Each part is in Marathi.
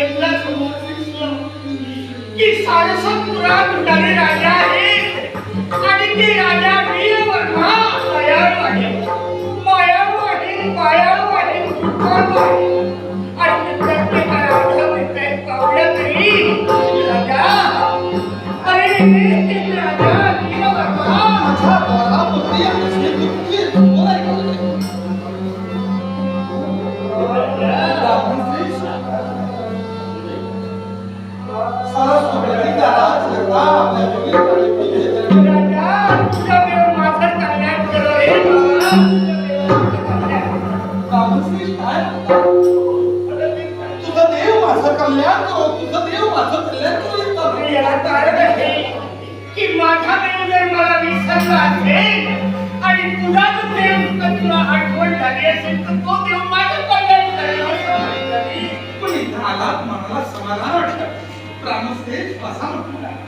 एकला समोर दिसलं की सारसत पुरा भूटाने राजा आहे. आणि ते राजा वीर वर्मा मायाळू आहे मायाळू आहे मायाळू आहे कृपाळू आहे आणि प्रत्येकाला अर्थ म्हणताय पावलं तरी राजा अरे मला समाधान वाटलं प्रामुख्याने असा म्हटलं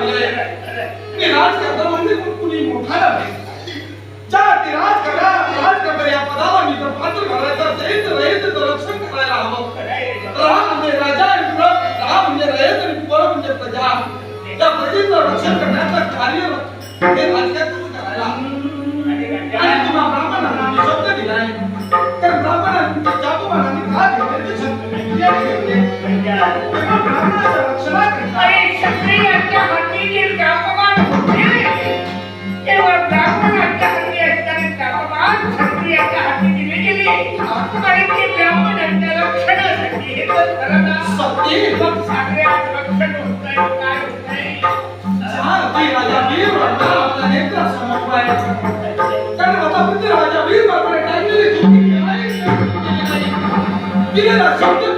लागले. मी राज करतो म्हणजे कुणी मोठा नाही. ज्या ते राज करा राज करता या पदाला मी रक्षण करायला म्हणजे राजा राह म्हणजे रहित आणि पुळ म्हणजे प्रजा. त्या प्रजेचं रक्षण करण्याचं कार्य हे राज्याचं Give it up, something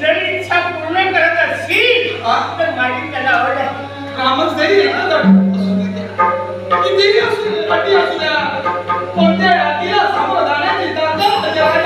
जर इच्छा पूर्ण करत असतील तर माझी त्याला आवड आहे रामच जरी कितीही असू अटी असू द्या. कोणत्या अटीला सामोरं जाण्याची ताकद त्याच्याकडे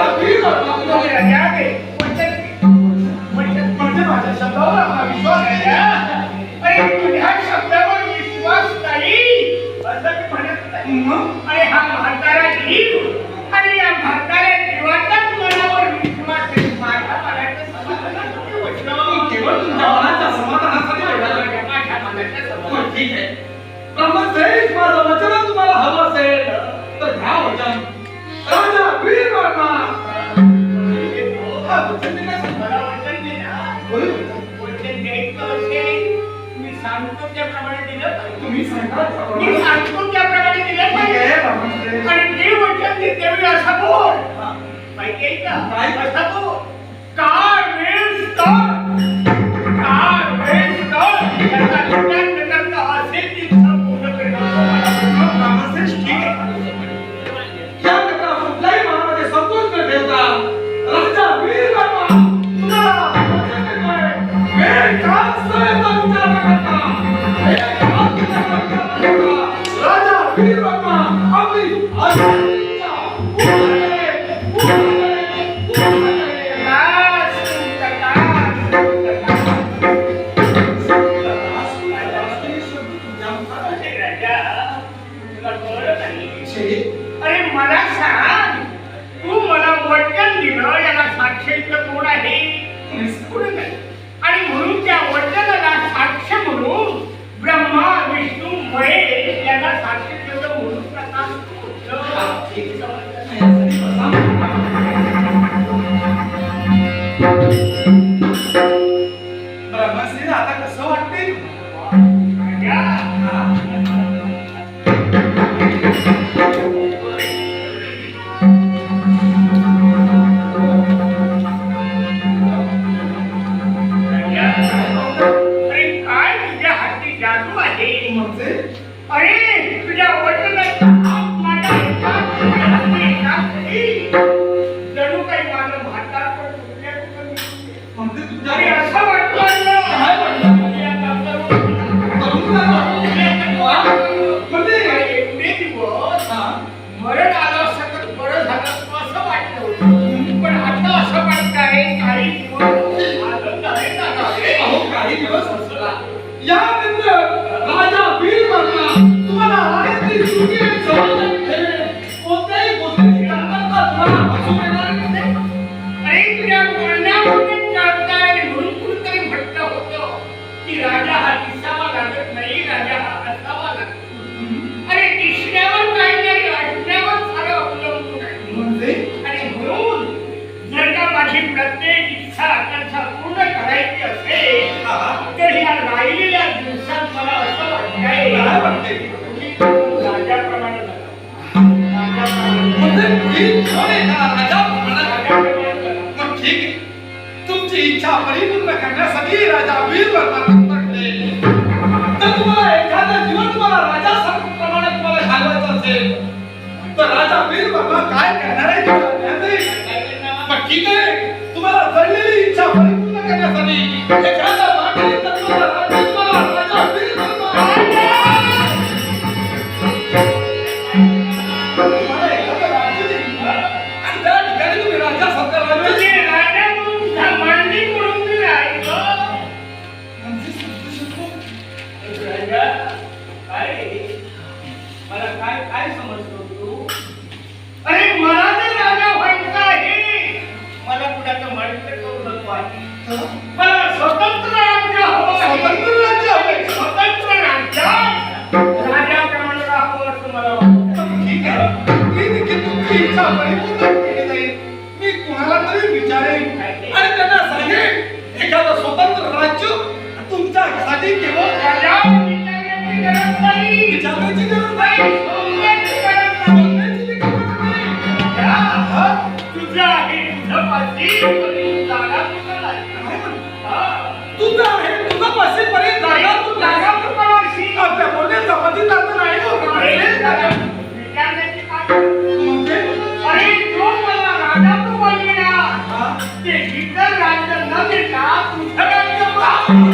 मग? अरे हा म्हातारा जीव आणि या म्हाताऱ्या जीवाचाच मनावर विश्वास आहे माझ्या मनाच्या समाधानासाठी वचन. केवळ तुमच्या मनाच्या समाधानासाठी वेगळा आहे. माझ्या मनाच्या मग समाधानासाठी. ठीक आहे ब्रह्मश्रेष्ठ माझं वचन तुम्हाला हवं असेल तर घ्या वचन राजा वीर वर्मा हा मी सांगतो त्याप्रमाणे दिलं. तुम्ही सांगा मी. सांगतो त्याप्रमाणे दिलं ठीक आहे, पाहिजे. ब्रह्मश्रेष्ठ. आणि जे वचन देते मी असा बोल हा. माहिती आहे का काय? असं बोल काय वेळ तर काय वेळ तर याचा विचार न करता असेल ती पूर्ण करणं ठीक आहे. या प्रकारे कुठल्याही मनामध्ये संकोच न ठेवता राजा वीर वर्मा वेळ काळ सगळ्याचा विचार न करता, राजा वीर वर्मा तुमची करण्यासाठी राजा वीर वर्मा तर तुम्हाला एखादं जीवन तुम्हाला राजा प्रमाणे तुम्हाला घालवायचं असेल तर राजा वीर वर्मा काय करणार आहे ठीक आहे तुम्हाला जडलेली इच्छा परिपूर्ण करण्यासाठी एखादा मागणी विचारण्याची गरज नाही तुझ्या आहे तुझ्या पाशी जागा तुझं आहे तुझ्या पाशी पर्यंत जागा तू जागा तू पाशी आपल्या बोलण्यात चपाती जात नाही विचारण्याची म्हणजे अरे जो मला राजा तू बनविला ते इतर राज्य न देता तुझ्या राज्य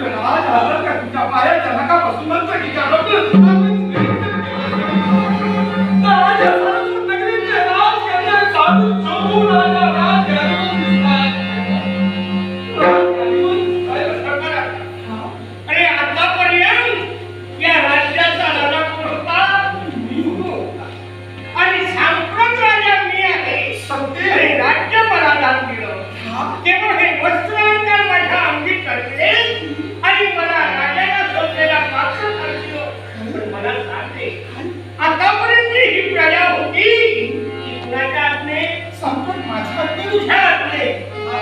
कनराज हजर का तुझ्या पायाच्या नकापासून की आतापर्यंत ही प्रजा होती.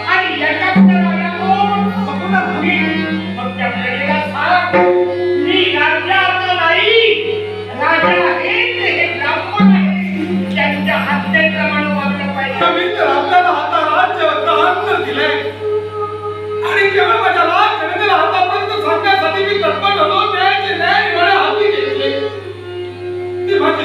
आणि याच्या नाही. त्यांच्या हत्येप्रमाणे वागलं पाहिजे. मी तर आपल्याला आणि केवळ माझ्या लाल जनतेला आतापर्यंत सांगण्यासाठी मी तत्पर झालो न्यायाचे न्याय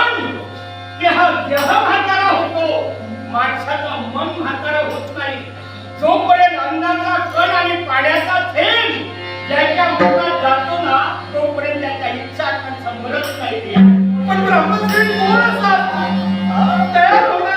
पण देह देह म्हातारा होतो. माणसाचं मन म्हातारा होत नाही. जोपर्यंत अन्नाचा कण आणि पाण्याचा थेंब ज्याच्या मुखात जातो ना तोपर्यंत त्याच्या इच्छा संभरत नाही. पण ब्रह्मश्री कोण असतात तयार होणार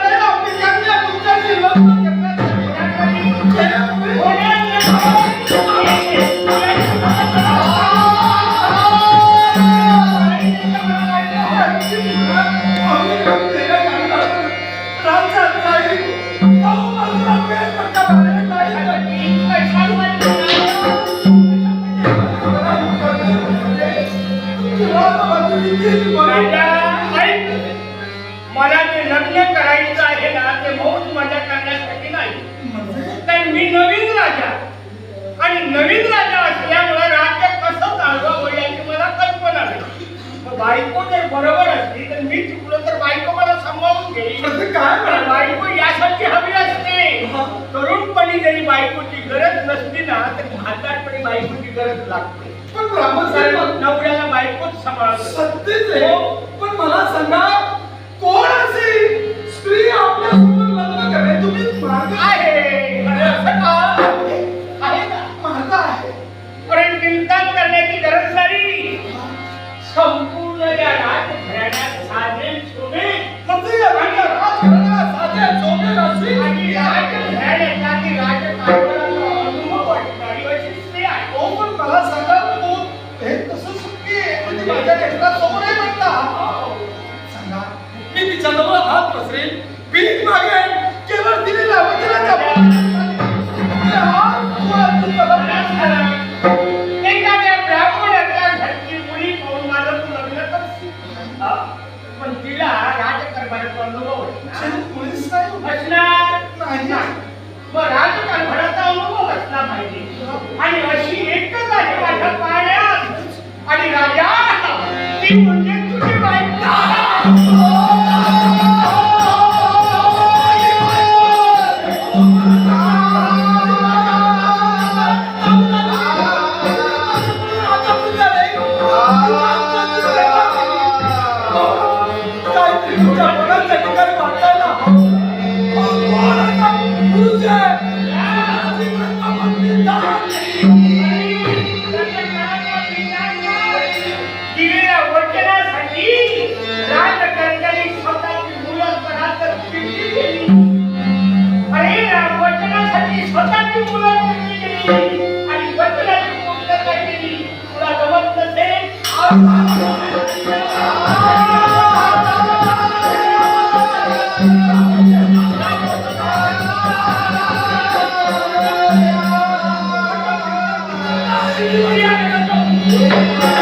बायकोची गरज लागते. पण ब्राह्मण साहेब नवऱ्याला बायकोच सांभाळतो सत्तेच आहे. हो. पण मला सांगा やめろ!